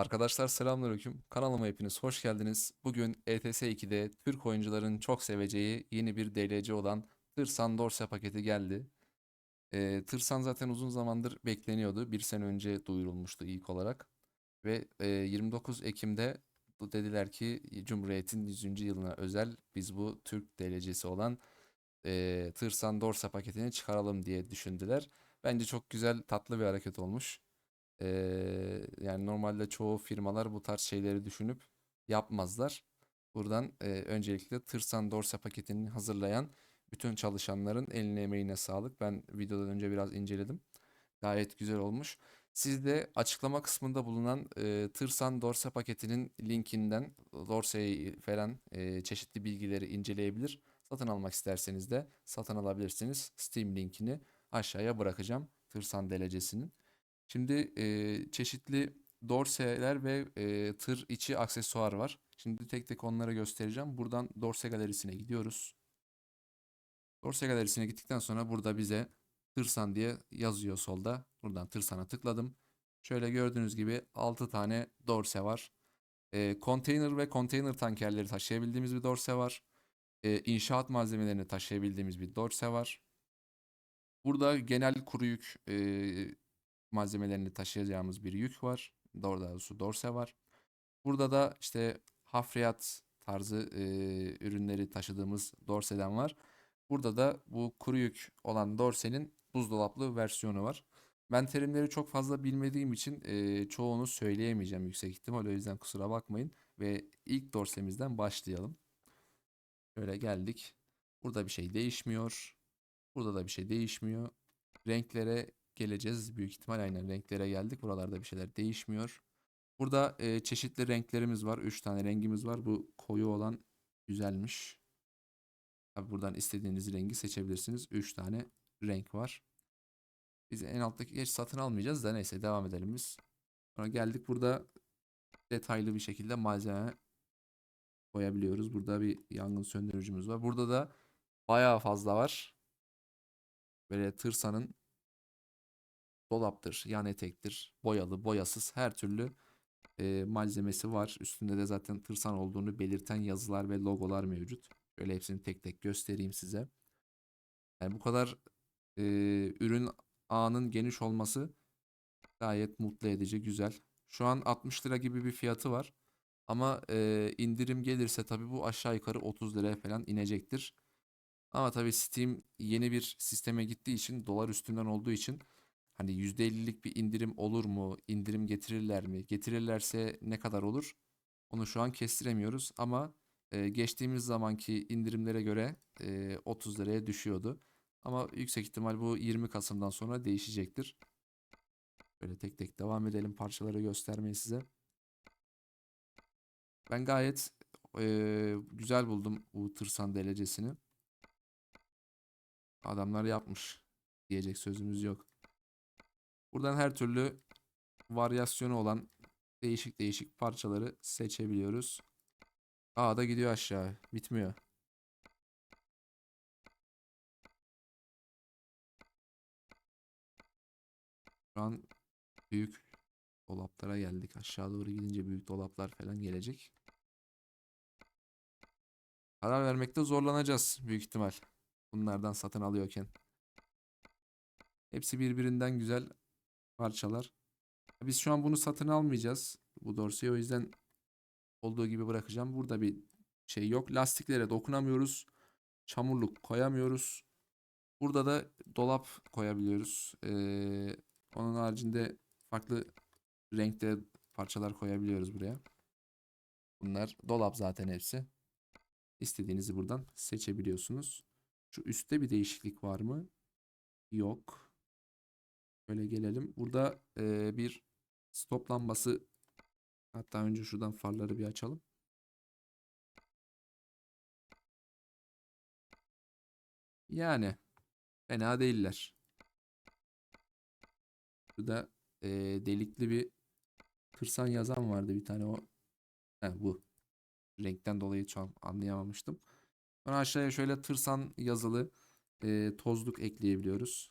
Arkadaşlar selamünaleyküm. Kanalıma hepiniz hoş geldiniz. Bugün ETS 2'de Türk oyuncuların çok seveceği yeni bir DLC olan Tırsan Dorse paketi geldi. Ee, Tırsan zaten uzun zamandır bekleniyordu. Bir sene önce duyurulmuştu ilk olarak. Ve e, 29 Ekim'de dediler ki Cumhuriyet'in 100. yılına özel biz bu Türk DLC'si olan e, Tırsan Dorse paketini çıkaralım diye düşündüler. Bence çok güzel tatlı bir hareket olmuş. Eee, yani normalde çoğu firmalar bu tarz şeyleri düşünüp yapmazlar. Buradan eee, öncelikle Tırsan Dorse paketini hazırlayan bütün çalışanların eline emeğine sağlık. Ben videodan önce biraz inceledim. Gayet güzel olmuş. Siz de açıklama kısmında bulunan eee, Tırsan Dorse paketinin linkinden Dorse'yi falan eee, çeşitli bilgileri inceleyebilir. Satın almak isterseniz de satın alabilirsiniz. Steam linkini aşağıya bırakacağım. Tırsan delecesinin. Şimdi e, çeşitli dorseler ve e, tır içi aksesuar var. Şimdi tek tek onları göstereceğim. Buradan dorse galerisine gidiyoruz. Dorse galerisine gittikten sonra burada bize Tırsan diye yazıyor solda. Buradan Tırsan'a tıkladım. Şöyle gördüğünüz gibi 6 tane dorse var. E, konteyner ve konteyner tankerleri taşıyabildiğimiz bir dorse var. E, inşaat malzemelerini taşıyabildiğimiz bir dorse var. Burada genel kuru yük e, malzemelerini taşıyacağımız bir yük var. Doğru doğrusu dorse var. Burada da işte hafriyat tarzı e, ürünleri taşıdığımız dorseden var. Burada da bu kuru yük olan dorsenin buzdolaplı versiyonu var. Ben terimleri çok fazla bilmediğim için e, çoğunu söyleyemeyeceğim yüksek ihtimal. O yüzden kusura bakmayın. Ve ilk dorsemizden başlayalım. Şöyle geldik. Burada bir şey değişmiyor. Burada da bir şey değişmiyor. Renklere geleceğiz. Büyük ihtimal aynen renklere geldik. Buralarda bir şeyler değişmiyor. Burada e, çeşitli renklerimiz var. 3 tane rengimiz var. Bu koyu olan güzelmiş. Tabi buradan istediğiniz rengi seçebilirsiniz. 3 tane renk var. Biz en alttaki geç satın almayacağız da neyse devam edelim biz. Sonra geldik burada detaylı bir şekilde malzeme koyabiliyoruz. Burada bir yangın söndürücümüz var. Burada da bayağı fazla var. Böyle tırsanın dolaptır, yan etektir, boyalı, boyasız her türlü e, malzemesi var. Üstünde de zaten tırsan olduğunu belirten yazılar ve logolar mevcut. Böyle hepsini tek tek göstereyim size. Yani bu kadar e, ürün ağının geniş olması gayet mutlu edici, güzel. Şu an 60 lira gibi bir fiyatı var. Ama e, indirim gelirse tabii bu aşağı yukarı 30 liraya falan inecektir. Ama tabii Steam yeni bir sisteme gittiği için dolar üstünden olduğu için hani %50'lik bir indirim olur mu? İndirim getirirler mi? Getirirlerse ne kadar olur? Onu şu an kestiremiyoruz ama e, geçtiğimiz zamanki indirimlere göre e, 30 liraya düşüyordu. Ama yüksek ihtimal bu 20 Kasım'dan sonra değişecektir. Böyle tek tek devam edelim parçaları göstermeye size. Ben gayet e, güzel buldum bu tırsan delecesini. Adamlar yapmış. Diyecek sözümüz yok. Buradan her türlü varyasyonu olan değişik değişik parçaları seçebiliyoruz. Aa da gidiyor aşağı. Bitmiyor. Şu an büyük dolaplara geldik. Aşağı doğru gidince büyük dolaplar falan gelecek. Karar vermekte zorlanacağız büyük ihtimal. Bunlardan satın alıyorken. Hepsi birbirinden güzel parçalar. Biz şu an bunu satın almayacağız. Bu dorseyi o yüzden olduğu gibi bırakacağım. Burada bir şey yok. Lastiklere dokunamıyoruz. Çamurluk koyamıyoruz. Burada da dolap koyabiliyoruz. Ee, onun haricinde farklı renkte parçalar koyabiliyoruz buraya. Bunlar dolap zaten hepsi. İstediğinizi buradan seçebiliyorsunuz. Şu üstte bir değişiklik var mı? Yok. Böyle gelelim. Burada e, bir stop lambası hatta önce şuradan farları bir açalım. Yani fena değiller. Burada e, delikli bir tırsan yazan vardı bir tane o. He, bu. Renkten dolayı çok anlayamamıştım. Sonra aşağıya şöyle tırsan yazılı e, tozluk ekleyebiliyoruz.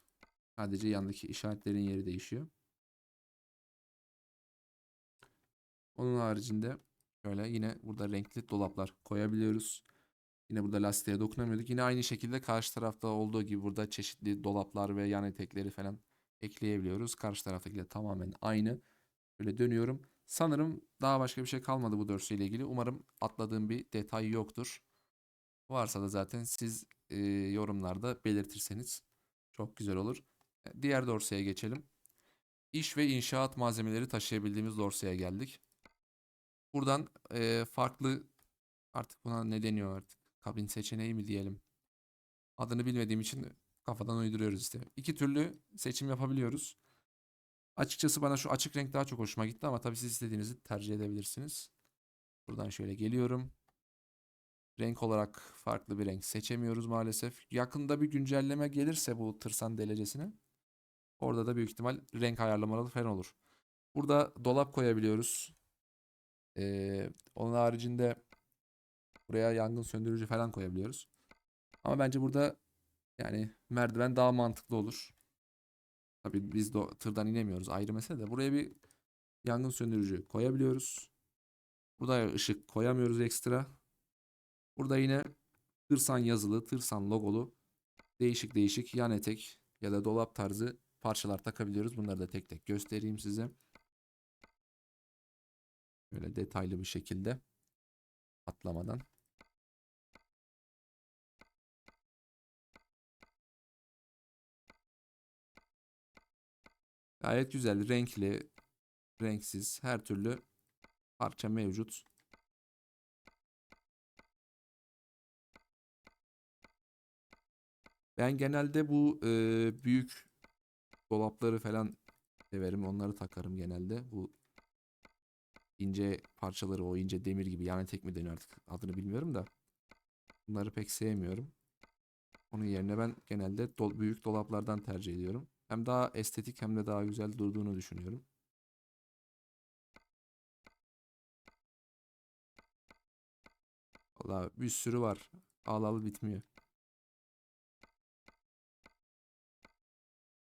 Sadece yandaki işaretlerin yeri değişiyor. Onun haricinde şöyle yine burada renkli dolaplar koyabiliyoruz. Yine burada lastiğe dokunamıyorduk. Yine aynı şekilde karşı tarafta olduğu gibi burada çeşitli dolaplar ve yan etekleri falan ekleyebiliyoruz. Karşı taraftaki de tamamen aynı. Böyle dönüyorum. Sanırım daha başka bir şey kalmadı bu dorsi ile ilgili. Umarım atladığım bir detay yoktur. Varsa da zaten siz e, yorumlarda belirtirseniz çok güzel olur. Diğer dorseye geçelim. İş ve inşaat malzemeleri taşıyabildiğimiz dorseye geldik. Buradan e, farklı artık buna ne deniyor artık? Kabin seçeneği mi diyelim? Adını bilmediğim için kafadan uyduruyoruz işte. İki türlü seçim yapabiliyoruz. Açıkçası bana şu açık renk daha çok hoşuma gitti ama tabii siz istediğinizi tercih edebilirsiniz. Buradan şöyle geliyorum. Renk olarak farklı bir renk seçemiyoruz maalesef. Yakında bir güncelleme gelirse bu tırsan delecesine orada da büyük ihtimal renk ayarlamaları falan olur. Burada dolap koyabiliyoruz. Ee, onun haricinde buraya yangın söndürücü falan koyabiliyoruz. Ama bence burada yani merdiven daha mantıklı olur. Tabii biz de tırdan inemiyoruz ayrı mesele de. Buraya bir yangın söndürücü koyabiliyoruz. Burada ışık koyamıyoruz ekstra. Burada yine tırsan yazılı, tırsan logolu değişik değişik yan etek ya da dolap tarzı parçalar takabiliyoruz. Bunları da tek tek göstereyim size. Böyle detaylı bir şekilde atlamadan. Gayet güzel, renkli, renksiz, her türlü parça mevcut. Ben genelde bu e, büyük dolapları falan severim. Onları takarım genelde. Bu ince parçaları, o ince demir gibi yani tek mi deniyor artık adını bilmiyorum da. Bunları pek sevmiyorum. Onun yerine ben genelde dol- büyük dolaplardan tercih ediyorum. Hem daha estetik hem de daha güzel durduğunu düşünüyorum. Valla bir sürü var. Al al bitmiyor.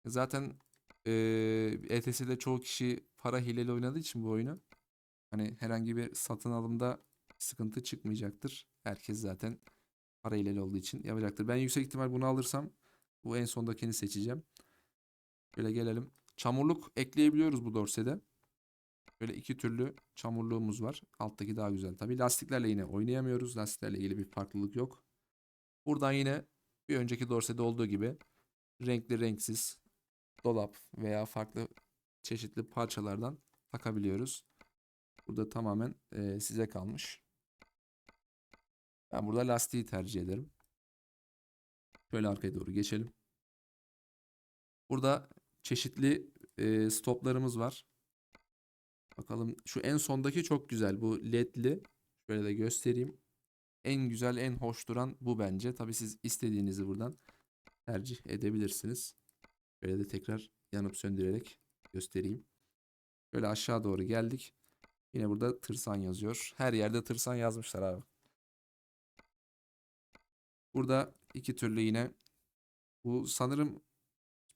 Zaten eee ETS'de çoğu kişi para hileli oynadığı için bu oyunu hani herhangi bir satın alımda sıkıntı çıkmayacaktır. Herkes zaten para hileli olduğu için yapacaktır. Ben yüksek ihtimal bunu alırsam bu en sondakini seçeceğim. Şöyle gelelim. Çamurluk ekleyebiliyoruz bu dorsede. Böyle iki türlü çamurluğumuz var. Alttaki daha güzel tabii. Lastiklerle yine oynayamıyoruz. Lastiklerle ilgili bir farklılık yok. Buradan yine bir önceki dorsede olduğu gibi renkli renksiz dolap veya farklı çeşitli parçalardan takabiliyoruz. Burada tamamen e, size kalmış. Ben burada lastiği tercih ederim. Şöyle arkaya doğru geçelim. Burada çeşitli e, stoplarımız var. Bakalım şu en sondaki çok güzel. Bu ledli. Şöyle de göstereyim. En güzel, en hoş duran bu bence. Tabii siz istediğinizi buradan tercih edebilirsiniz. Böyle de tekrar yanıp söndürerek göstereyim. Böyle aşağı doğru geldik. Yine burada tırsan yazıyor. Her yerde tırsan yazmışlar abi. Burada iki türlü yine bu sanırım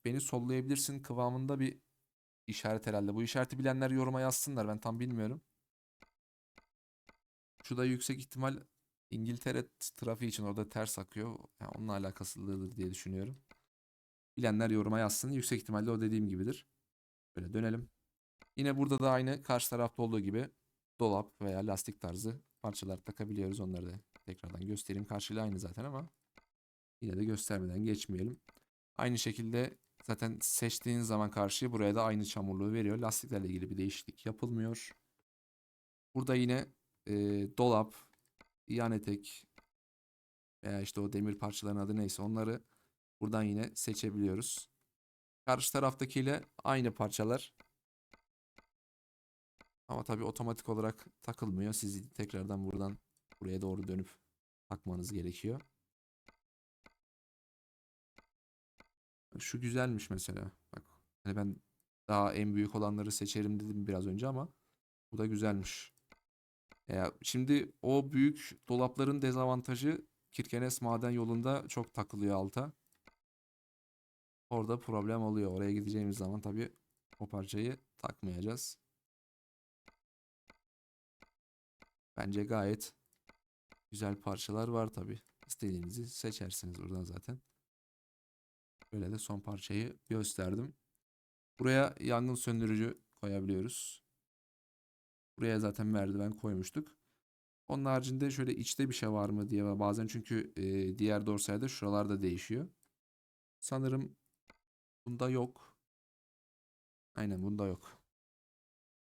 beni sollayabilirsin kıvamında bir işaret herhalde. Bu işareti bilenler yoruma yazsınlar. Ben tam bilmiyorum. Şu da yüksek ihtimal İngiltere trafiği için orada ters akıyor. Yani onunla alakasılıdır diye düşünüyorum. Bilenler yoruma yazsın. Yüksek ihtimalle o dediğim gibidir. Böyle dönelim. Yine burada da aynı karşı tarafta olduğu gibi dolap veya lastik tarzı parçalar takabiliyoruz. Onları da tekrardan göstereyim. Karşıyla aynı zaten ama yine de göstermeden geçmeyelim. Aynı şekilde zaten seçtiğiniz zaman karşıyı buraya da aynı çamurluğu veriyor. Lastiklerle ilgili bir değişiklik yapılmıyor. Burada yine e, dolap, yan etek veya işte o demir parçaların adı neyse onları buradan yine seçebiliyoruz. Karşı taraftakiyle aynı parçalar. Ama tabii otomatik olarak takılmıyor. Siz tekrardan buradan buraya doğru dönüp takmanız gerekiyor. Şu güzelmiş mesela. Bak hani ben daha en büyük olanları seçerim dedim biraz önce ama bu da güzelmiş. Ya şimdi o büyük dolapların dezavantajı Kirkenes maden yolunda çok takılıyor alta. Orada problem oluyor. Oraya gideceğimiz zaman tabii o parçayı takmayacağız. Bence gayet güzel parçalar var tabi. İstediğinizi seçersiniz buradan zaten. Böyle de son parçayı gösterdim. Buraya yangın söndürücü koyabiliyoruz. Buraya zaten merdiven koymuştuk. Onun haricinde şöyle içte bir şey var mı diye bazen çünkü diğer dorsayda şuralarda değişiyor. Sanırım bunda yok. Aynen bunda yok.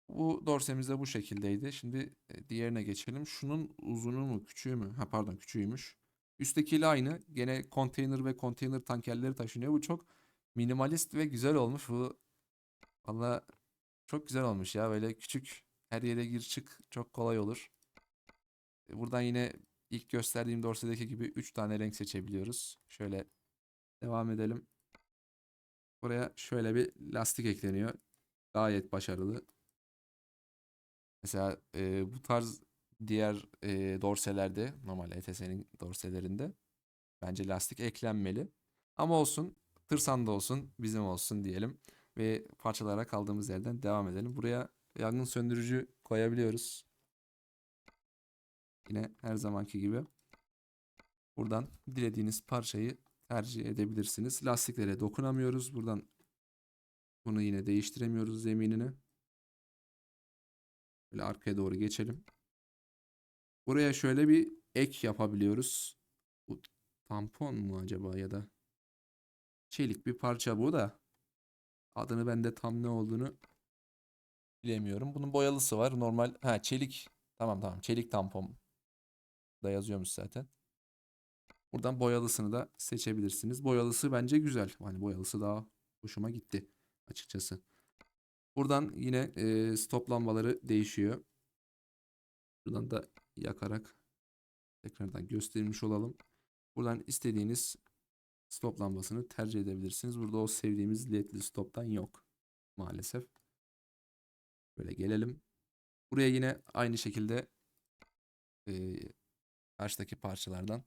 Bu dorsemiz de bu şekildeydi. Şimdi e, diğerine geçelim. Şunun uzunu mu küçüğü mü? Ha pardon küçüğüymüş. Üsttekiyle aynı. Gene konteyner ve konteyner tankerleri taşınıyor. Bu çok minimalist ve güzel olmuş. Bu valla çok güzel olmuş ya. Böyle küçük her yere gir çık çok kolay olur. E, Buradan yine ilk gösterdiğim dorsedeki gibi 3 tane renk seçebiliyoruz. Şöyle devam edelim. Buraya şöyle bir lastik ekleniyor. Gayet başarılı. Mesela e, bu tarz diğer e, dorselerde normal ETS'nin dorselerinde bence lastik eklenmeli. Ama olsun tırsan da olsun bizim olsun diyelim. Ve parçalara kaldığımız yerden devam edelim. Buraya yangın söndürücü koyabiliyoruz. Yine her zamanki gibi. Buradan dilediğiniz parçayı tercih edebilirsiniz. Lastiklere dokunamıyoruz. Buradan bunu yine değiştiremiyoruz zeminini. Böyle arkaya doğru geçelim. Buraya şöyle bir ek yapabiliyoruz. Bu tampon mu acaba ya da çelik bir parça bu da. Adını ben de tam ne olduğunu bilemiyorum. Bunun boyalısı var. Normal ha çelik. Tamam tamam çelik tampon da yazıyormuş zaten. Buradan boyalısını da seçebilirsiniz. Boyalısı bence güzel. Hani boyalısı daha hoşuma gitti açıkçası. Buradan yine e, stop lambaları değişiyor. Buradan da yakarak tekrardan göstermiş olalım. Buradan istediğiniz stop lambasını tercih edebilirsiniz. Burada o sevdiğimiz ledli stoptan yok maalesef. Böyle gelelim. Buraya yine aynı şekilde e, karşıdaki parçalardan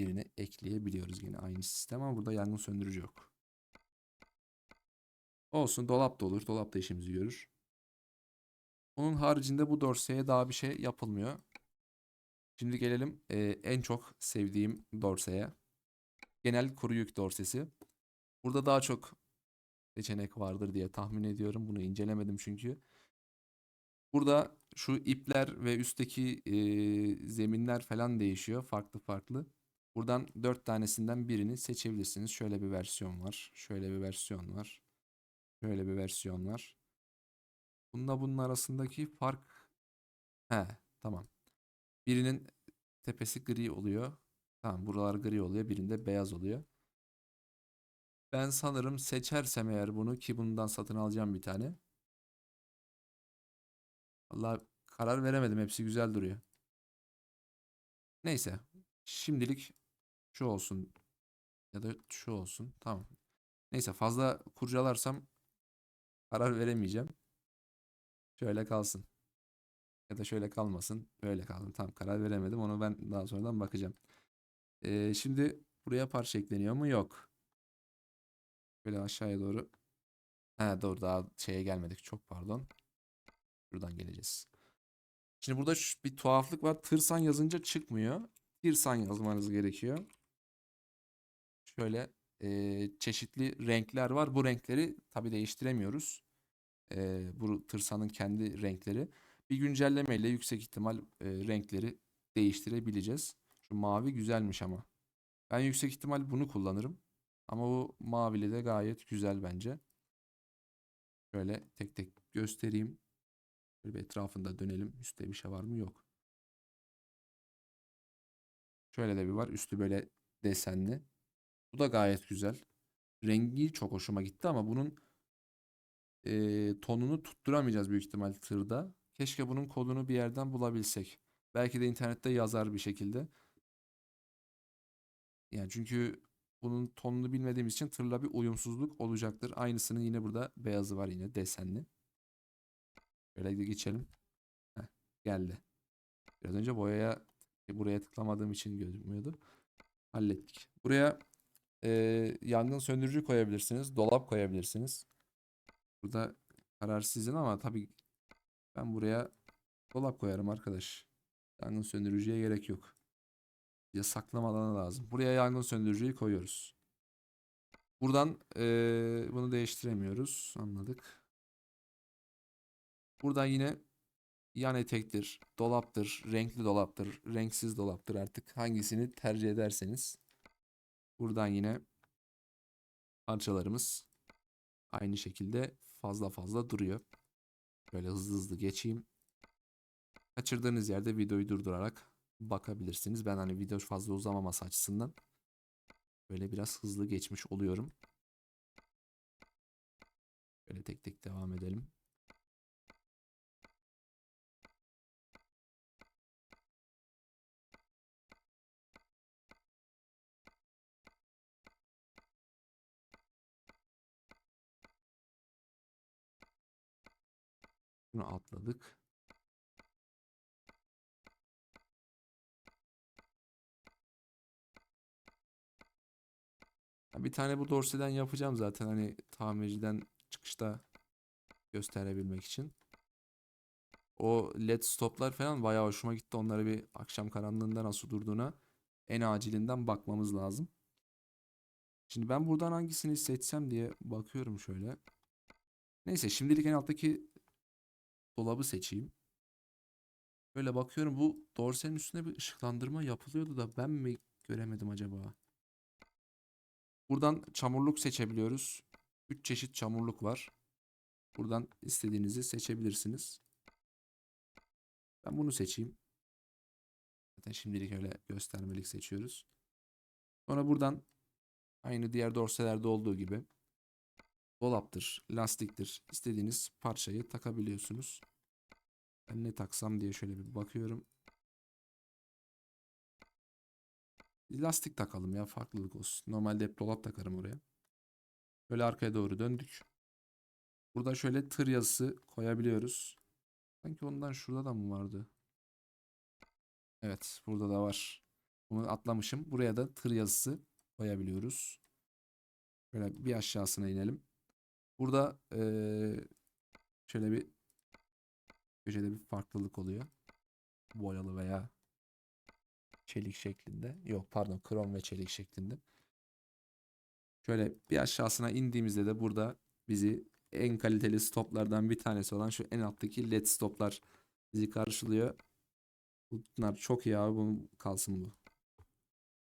birini ekleyebiliyoruz yine aynı sistem ama burada yangın söndürücü yok. Olsun dolap da olur. Dolap da işimizi görür. Onun haricinde bu dorseye daha bir şey yapılmıyor. Şimdi gelelim e, en çok sevdiğim dorseye. Genel kuru yük dorsesi. Burada daha çok seçenek vardır diye tahmin ediyorum. Bunu incelemedim çünkü. Burada şu ipler ve üstteki e, zeminler falan değişiyor. Farklı farklı. Buradan 4 tanesinden birini seçebilirsiniz. Şöyle bir versiyon var. Şöyle bir versiyon var. Şöyle bir versiyon var. Bununla bunun arasındaki fark he tamam. Birinin tepesi gri oluyor. Tamam buralar gri oluyor. Birinde beyaz oluyor. Ben sanırım seçersem eğer bunu ki bundan satın alacağım bir tane. Allah karar veremedim. Hepsi güzel duruyor. Neyse. Şimdilik şu olsun. Ya da şu olsun. Tamam. Neyse fazla kurcalarsam karar veremeyeceğim. Şöyle kalsın. Ya da şöyle kalmasın. Böyle kalsın. Tam karar veremedim. Onu ben daha sonradan bakacağım. Ee, şimdi buraya parça ekleniyor mu? Yok. Böyle aşağıya doğru. Ha doğru daha şeye gelmedik. Çok pardon. Buradan geleceğiz. Şimdi burada bir tuhaflık var. Tırsan yazınca çıkmıyor. Tirsan yazmanız gerekiyor. Şöyle e, çeşitli renkler var. Bu renkleri tabii değiştiremiyoruz. E, bu tırsanın kendi renkleri. Bir güncellemeyle yüksek ihtimal e, renkleri değiştirebileceğiz. Şu mavi güzelmiş ama. Ben yüksek ihtimal bunu kullanırım. Ama bu mavili de gayet güzel bence. Şöyle tek tek göstereyim. Şöyle bir etrafında dönelim. Üstte bir şey var mı? Yok. Şöyle de bir var. Üstü böyle desenli. Bu da gayet güzel. Rengi çok hoşuma gitti ama bunun e, tonunu tutturamayacağız büyük ihtimal tırda. Keşke bunun kodunu bir yerden bulabilsek. Belki de internette yazar bir şekilde. Yani çünkü bunun tonunu bilmediğimiz için tırla bir uyumsuzluk olacaktır. Aynısının yine burada beyazı var yine desenli. Şöyle de geçelim. Heh, geldi. Biraz önce boyaya buraya tıklamadığım için gözükmüyordu. Hallettik. Buraya e, yangın söndürücü koyabilirsiniz. Dolap koyabilirsiniz. Burada karar sizin ama tabii ben buraya Dolap koyarım arkadaş. Yangın söndürücüye gerek yok. Ya saklama alanı lazım. Buraya yangın söndürücüyü koyuyoruz. Buradan eee, bunu değiştiremiyoruz. Anladık. Buradan yine yan etektir, dolaptır, renkli dolaptır, renksiz dolaptır artık hangisini tercih ederseniz. Buradan yine parçalarımız aynı şekilde fazla fazla duruyor. Böyle hızlı hızlı geçeyim. Kaçırdığınız yerde videoyu durdurarak bakabilirsiniz. Ben hani video fazla uzamaması açısından böyle biraz hızlı geçmiş oluyorum. Böyle tek tek devam edelim. Bunu atladık. Bir tane bu dorseden yapacağım zaten hani tamirciden çıkışta gösterebilmek için. O led stoplar falan bayağı hoşuma gitti. Onları bir akşam karanlığında nasıl durduğuna en acilinden bakmamız lazım. Şimdi ben buradan hangisini seçsem diye bakıyorum şöyle. Neyse şimdilik en alttaki dolabı seçeyim. Böyle bakıyorum bu dorsenin üstüne bir ışıklandırma yapılıyordu da ben mi göremedim acaba? Buradan çamurluk seçebiliyoruz. 3 çeşit çamurluk var. Buradan istediğinizi seçebilirsiniz. Ben bunu seçeyim. Zaten şimdilik öyle göstermelik seçiyoruz. Sonra buradan aynı diğer dorselerde olduğu gibi dolaptır, lastiktir. istediğiniz parçayı takabiliyorsunuz. Ben ne taksam diye şöyle bir bakıyorum. Lastik takalım ya farklılık olsun. Normalde hep dolap takarım oraya. Böyle arkaya doğru döndük. Burada şöyle tır yazısı koyabiliyoruz. Sanki ondan şurada da mı vardı? Evet burada da var. Bunu atlamışım. Buraya da tır yazısı koyabiliyoruz. Böyle bir aşağısına inelim. Burada eee, şöyle bir köşede bir farklılık oluyor. Boyalı veya çelik şeklinde. Yok pardon krom ve çelik şeklinde. Şöyle bir aşağısına indiğimizde de burada bizi en kaliteli stoplardan bir tanesi olan şu en alttaki led stoplar bizi karşılıyor. Bunlar çok iyi abi. Bunun kalsın bu.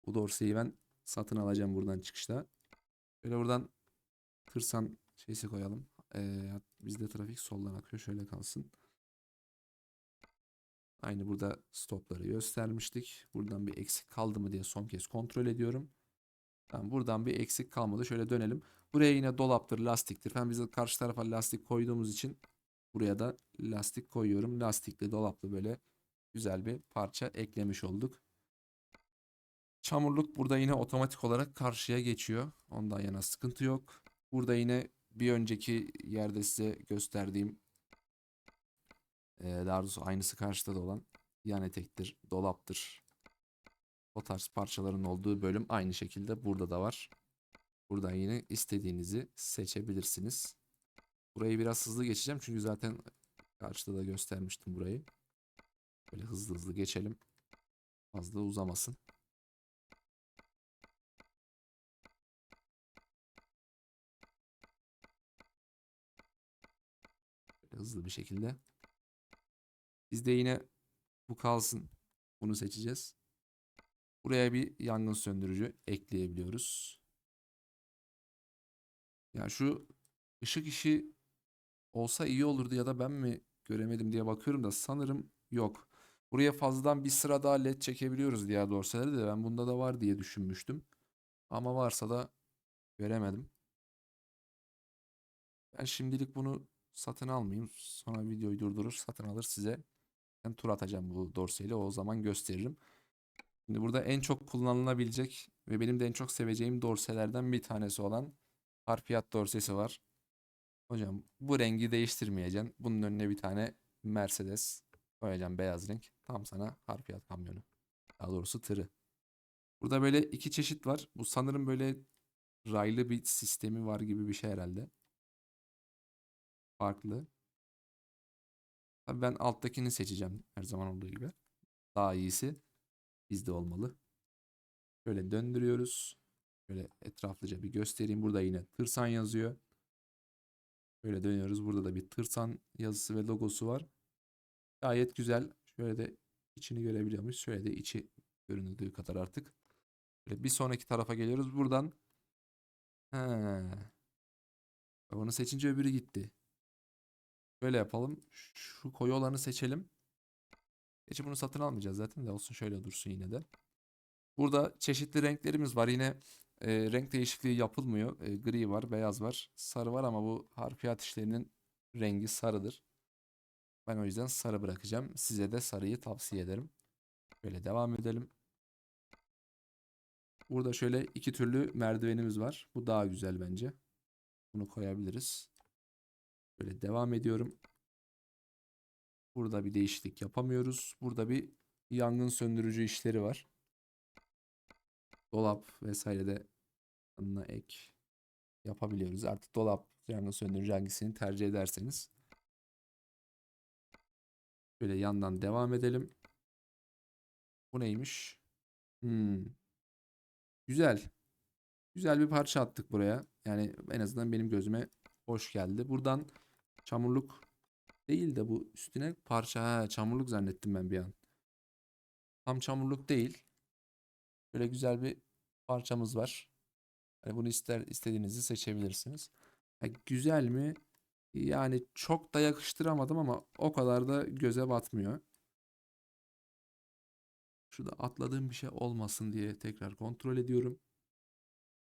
Bu dorseyi ben satın alacağım buradan çıkışta. Böyle buradan tırsan şeysi koyalım. Ee, bizde trafik soldan akıyor. Şöyle kalsın. Aynı burada stopları göstermiştik. Buradan bir eksik kaldı mı diye son kez kontrol ediyorum. Tamam, buradan bir eksik kalmadı. Şöyle dönelim. Buraya yine dolaptır, lastiktir. Ben biz karşı tarafa lastik koyduğumuz için buraya da lastik koyuyorum. Lastikli, dolaplı böyle güzel bir parça eklemiş olduk. Çamurluk burada yine otomatik olarak karşıya geçiyor. Ondan yana sıkıntı yok. Burada yine bir önceki yerde size gösterdiğim ee, daha doğrusu aynısı karşıda da olan yan etektir, dolaptır. O tarz parçaların olduğu bölüm aynı şekilde burada da var. Buradan yine istediğinizi seçebilirsiniz. Burayı biraz hızlı geçeceğim çünkü zaten karşıda da göstermiştim burayı. Böyle hızlı hızlı geçelim. Fazla uzamasın. Böyle hızlı bir şekilde. Biz de yine bu kalsın. Bunu seçeceğiz. Buraya bir yangın söndürücü ekleyebiliyoruz. Ya şu ışık işi olsa iyi olurdu ya da ben mi göremedim diye bakıyorum da sanırım yok. Buraya fazladan bir sıra daha led çekebiliyoruz diğer dorselerde de ben bunda da var diye düşünmüştüm. Ama varsa da göremedim. Ben şimdilik bunu satın almayayım. Sonra videoyu durdurur satın alır size ben tur atacağım bu dorseyle o zaman gösteririm. Şimdi burada en çok kullanılabilecek ve benim de en çok seveceğim dorselerden bir tanesi olan harfiyat dorsesi var. Hocam bu rengi değiştirmeyeceksin. Bunun önüne bir tane Mercedes koyacağım beyaz renk. Tam sana harfiyat kamyonu. Daha doğrusu tırı. Burada böyle iki çeşit var. Bu sanırım böyle raylı bir sistemi var gibi bir şey herhalde. Farklı. Tabii ben alttakini seçeceğim her zaman olduğu gibi. Daha iyisi bizde olmalı. Şöyle döndürüyoruz. Şöyle etraflıca bir göstereyim. Burada yine tırsan yazıyor. Böyle dönüyoruz. Burada da bir tırsan yazısı ve logosu var. Gayet güzel. Şöyle de içini görebiliyor muyuz? Şöyle de içi göründüğü kadar artık. Böyle bir sonraki tarafa geliyoruz. Buradan He. Onu seçince öbürü gitti. Böyle yapalım. Şu koyu olanı seçelim. Gerçi bunu satın almayacağız zaten de olsun şöyle dursun yine de. Burada çeşitli renklerimiz var. Yine e, renk değişikliği yapılmıyor. E, gri var, beyaz var, sarı var ama bu harfiyat işlerinin rengi sarıdır. Ben o yüzden sarı bırakacağım. Size de sarıyı tavsiye ederim. Böyle devam edelim. Burada şöyle iki türlü merdivenimiz var. Bu daha güzel bence. Bunu koyabiliriz. Böyle devam ediyorum. Burada bir değişiklik yapamıyoruz. Burada bir yangın söndürücü işleri var. Dolap vesaire de yanına ek yapabiliyoruz. Artık dolap, yangın söndürücü hangisini tercih ederseniz. Böyle yandan devam edelim. Bu neymiş? Hmm. Güzel. Güzel bir parça attık buraya. Yani en azından benim gözüme hoş geldi. Buradan çamurluk değil de bu üstüne parça. Ha, çamurluk zannettim ben bir an. Tam çamurluk değil. Böyle güzel bir parçamız var. Hani bunu ister istediğinizi seçebilirsiniz. Ha, güzel mi? Yani çok da yakıştıramadım ama o kadar da göze batmıyor. Şurada atladığım bir şey olmasın diye tekrar kontrol ediyorum.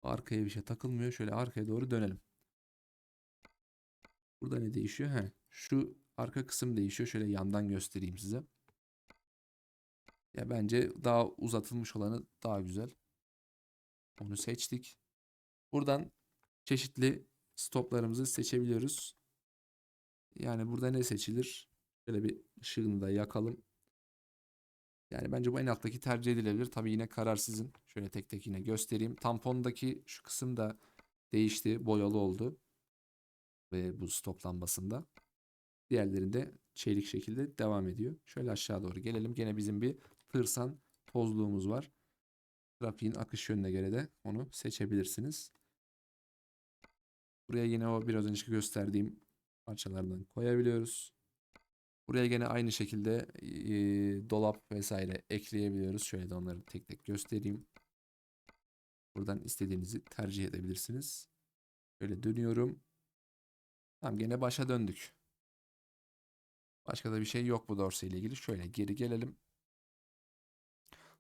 Arkaya bir şey takılmıyor. Şöyle arkaya doğru dönelim. Burada ne değişiyor? He, şu arka kısım değişiyor. Şöyle yandan göstereyim size. Ya bence daha uzatılmış olanı daha güzel. Onu seçtik. Buradan çeşitli stoplarımızı seçebiliyoruz. Yani burada ne seçilir? Şöyle bir ışığını da yakalım. Yani bence bu en alttaki tercih edilebilir. Tabii yine karar sizin. Şöyle tek tek yine göstereyim. Tampondaki şu kısım da değişti. Boyalı oldu. Ve bu stop lambasında. Diğerlerinde çelik şekilde devam ediyor. Şöyle aşağı doğru gelelim. Gene bizim bir tırsan tozluğumuz var. Trafiğin akış yönüne göre de onu seçebilirsiniz. Buraya yine o biraz önceki gösterdiğim parçalardan koyabiliyoruz. Buraya gene aynı şekilde e, dolap vesaire ekleyebiliyoruz. Şöyle de onları tek tek göstereyim. Buradan istediğinizi tercih edebilirsiniz. Şöyle dönüyorum. Tamam gene başa döndük. Başka da bir şey yok bu dorse ile ilgili. Şöyle geri gelelim.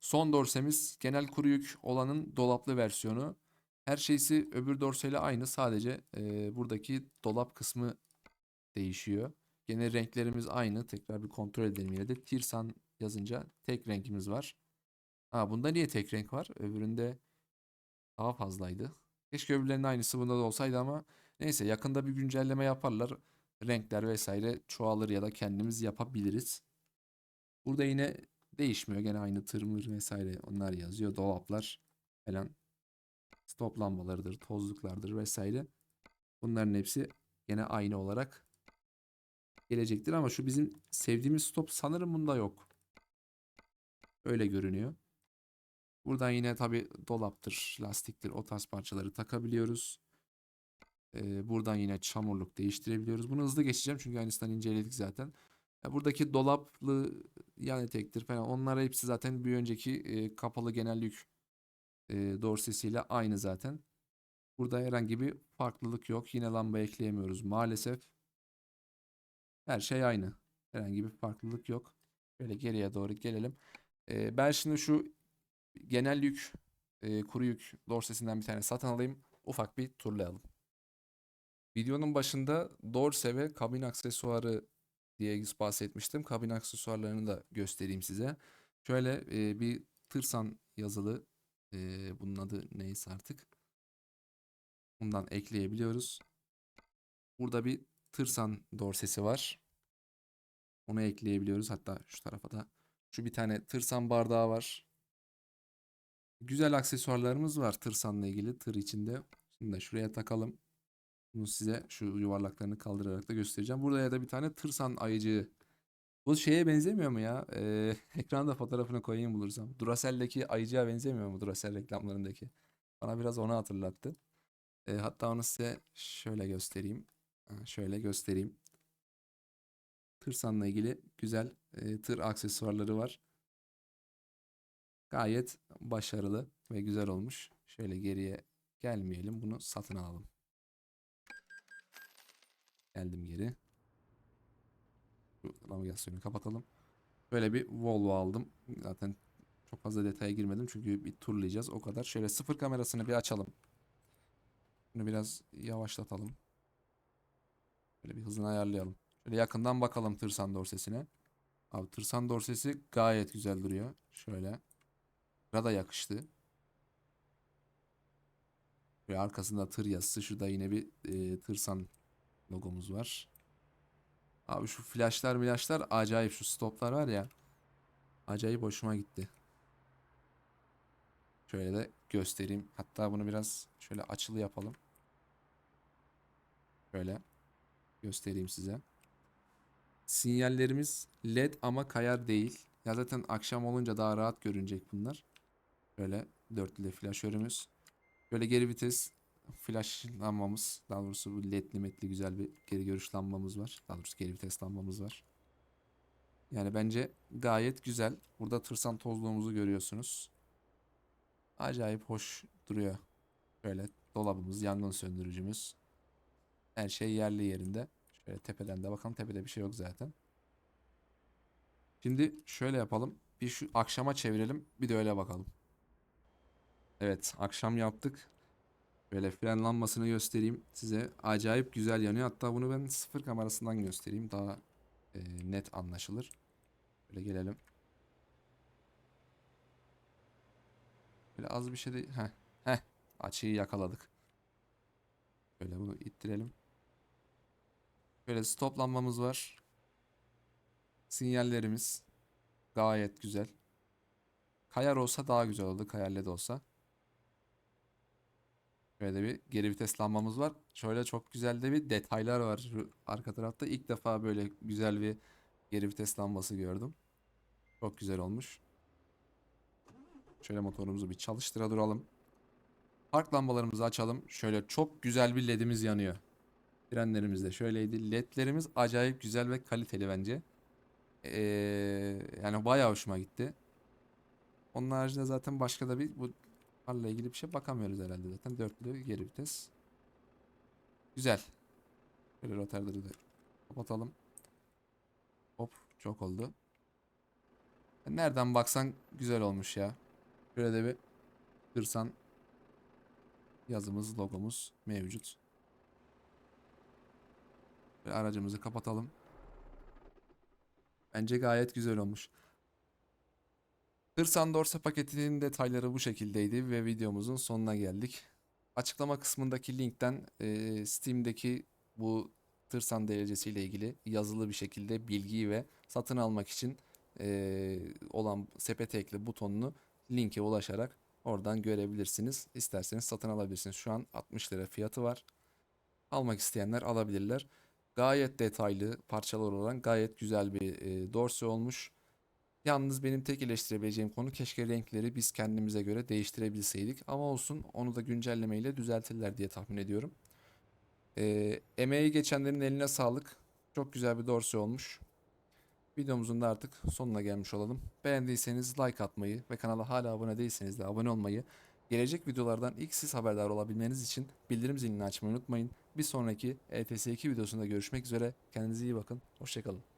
Son dorsemiz genel kuru yük olanın dolaplı versiyonu. Her şeysi öbür dorseyle aynı. Sadece e, buradaki dolap kısmı değişiyor. Gene renklerimiz aynı. Tekrar bir kontrol edelim yine de. Tirsan yazınca tek renkimiz var. Ha bunda niye tek renk var? Öbüründe daha fazlaydı. Keşke öbürlerinin aynısı bunda da olsaydı ama neyse yakında bir güncelleme yaparlar. Renkler vesaire çoğalır ya da kendimiz yapabiliriz. Burada yine değişmiyor. Gene aynı tırmır vesaire onlar yazıyor. Dolaplar falan. Stop lambalarıdır, tozluklardır vesaire. Bunların hepsi gene aynı olarak gelecektir ama şu bizim sevdiğimiz stop sanırım bunda yok. Öyle görünüyor. Buradan yine tabi dolaptır, lastiktir o tarz parçaları takabiliyoruz. Buradan yine çamurluk değiştirebiliyoruz. Bunu hızlı geçeceğim çünkü aynısından inceledik zaten. Buradaki dolaplı yani tektir falan onlar hepsi zaten bir önceki kapalı genel yük e, dorsesiyle aynı zaten. Burada herhangi bir farklılık yok. Yine lamba ekleyemiyoruz maalesef. Her şey aynı. Herhangi bir farklılık yok. Şöyle geriye doğru gelelim. Ben şimdi şu genel yük, kuru yük dorsesinden bir tane satın alayım. Ufak bir turlayalım. Videonun başında dorse ve kabin aksesuarı diye bahsetmiştim. Kabin aksesuarlarını da göstereyim size. Şöyle e, bir tırsan yazılı, e, bunun adı neyse artık. Bundan ekleyebiliyoruz. Burada bir tırsan dorsesi var. Onu ekleyebiliyoruz. Hatta şu tarafa da şu bir tane tırsan bardağı var. Güzel aksesuarlarımız var tırsanla ilgili tır içinde. Şimdi de şuraya takalım. Bunu size şu yuvarlaklarını kaldırarak da göstereceğim. Burada ya da bir tane tırsan ayıcığı Bu şeye benzemiyor mu ya? Ee, ekranda fotoğrafını koyayım bulursam. Duracell'deki ayıcığa benzemiyor mu Duracell reklamlarındaki? Bana biraz onu hatırlattı. Ee, hatta onu size şöyle göstereyim. Ha, Şöyle göstereyim. Tırsan'la ilgili güzel e, tır aksesuarları var. Gayet başarılı ve güzel olmuş. Şöyle geriye gelmeyelim. Bunu satın alalım. Geldim geri. Şu navigasyonu kapatalım. Böyle bir Volvo aldım. Zaten çok fazla detaya girmedim çünkü bir turlayacağız o kadar. Şöyle sıfır kamerasını bir açalım. Bunu biraz yavaşlatalım. Böyle bir hızını ayarlayalım. Şöyle yakından bakalım tırsan dorsesine. Abi tırsan dorsesi gayet güzel duruyor. Şöyle. Buna da yakıştı. Ve arkasında tır yazısı. Şurada yine bir e, tırsan logomuz var. Abi şu flashlar flashlar acayip. Şu stoplar var ya. Acayip hoşuma gitti. Şöyle de göstereyim. Hatta bunu biraz şöyle açılı yapalım. Şöyle göstereyim size. Sinyallerimiz LED ama kayar değil. Ya zaten akşam olunca daha rahat görünecek bunlar. Böyle dörtlü flaşörümüz. Böyle geri vites flash lambamız. Daha doğrusu bu ledli metli güzel bir geri görüş lambamız var. Daha doğrusu geri vites lambamız var. Yani bence gayet güzel. Burada tırsan tozluğumuzu görüyorsunuz. Acayip hoş duruyor. Böyle dolabımız, yangın söndürücümüz. Her şey yerli yerinde. Şöyle tepeden de bakalım. Tepede bir şey yok zaten. Şimdi şöyle yapalım. Bir şu akşama çevirelim. Bir de öyle bakalım. Evet, akşam yaptık. Böyle fren lambasını göstereyim size. Acayip güzel yanıyor. Hatta bunu ben sıfır kamerasından göstereyim. Daha e, net anlaşılır. Böyle gelelim. Böyle az bir şey de... Heh, heh. Açıyı yakaladık. Böyle bunu ittirelim. Böyle stop lambamız var. Sinyallerimiz gayet güzel. Kayar olsa daha güzel oldu. Kayarlı da olsa. Böyle bir geri vites lambamız var. Şöyle çok güzel de bir detaylar var şu arka tarafta. İlk defa böyle güzel bir geri vites lambası gördüm. Çok güzel olmuş. Şöyle motorumuzu bir çalıştıra duralım. Park lambalarımızı açalım. Şöyle çok güzel bir ledimiz yanıyor. Frenlerimiz de şöyleydi. Ledlerimiz acayip güzel ve kaliteli bence. Ee, yani bayağı hoşuma gitti. Onun haricinde zaten başka da bir bu farla ilgili bir şey bakamıyoruz herhalde zaten. Dörtlü geri vites. Güzel. Böyle rotarları da kapatalım. Hop çok oldu. Nereden baksan güzel olmuş ya. Şöyle de bir kırsan yazımız, logomuz mevcut. Ve aracımızı kapatalım. Bence gayet güzel olmuş. Hırsan Dorsa paketinin detayları bu şekildeydi ve videomuzun sonuna geldik. Açıklama kısmındaki linkten e, Steam'deki bu Tırsan derecesiyle ilgili yazılı bir şekilde bilgiyi ve satın almak için e, olan sepete ekle butonunu linke ulaşarak oradan görebilirsiniz. İsterseniz satın alabilirsiniz. Şu an 60 lira fiyatı var. Almak isteyenler alabilirler. Gayet detaylı parçalar olan gayet güzel bir e, dorsi olmuş. Yalnız benim tek eleştirebileceğim konu keşke renkleri biz kendimize göre değiştirebilseydik. Ama olsun onu da güncellemeyle düzeltirler diye tahmin ediyorum. Ee, emeği geçenlerin eline sağlık. Çok güzel bir dorsi olmuş. Videomuzun da artık sonuna gelmiş olalım. Beğendiyseniz like atmayı ve kanala hala abone değilseniz de abone olmayı, gelecek videolardan ilk siz haberdar olabilmeniz için bildirim zilini açmayı unutmayın. Bir sonraki ETS 2 videosunda görüşmek üzere. Kendinize iyi bakın. Hoşçakalın.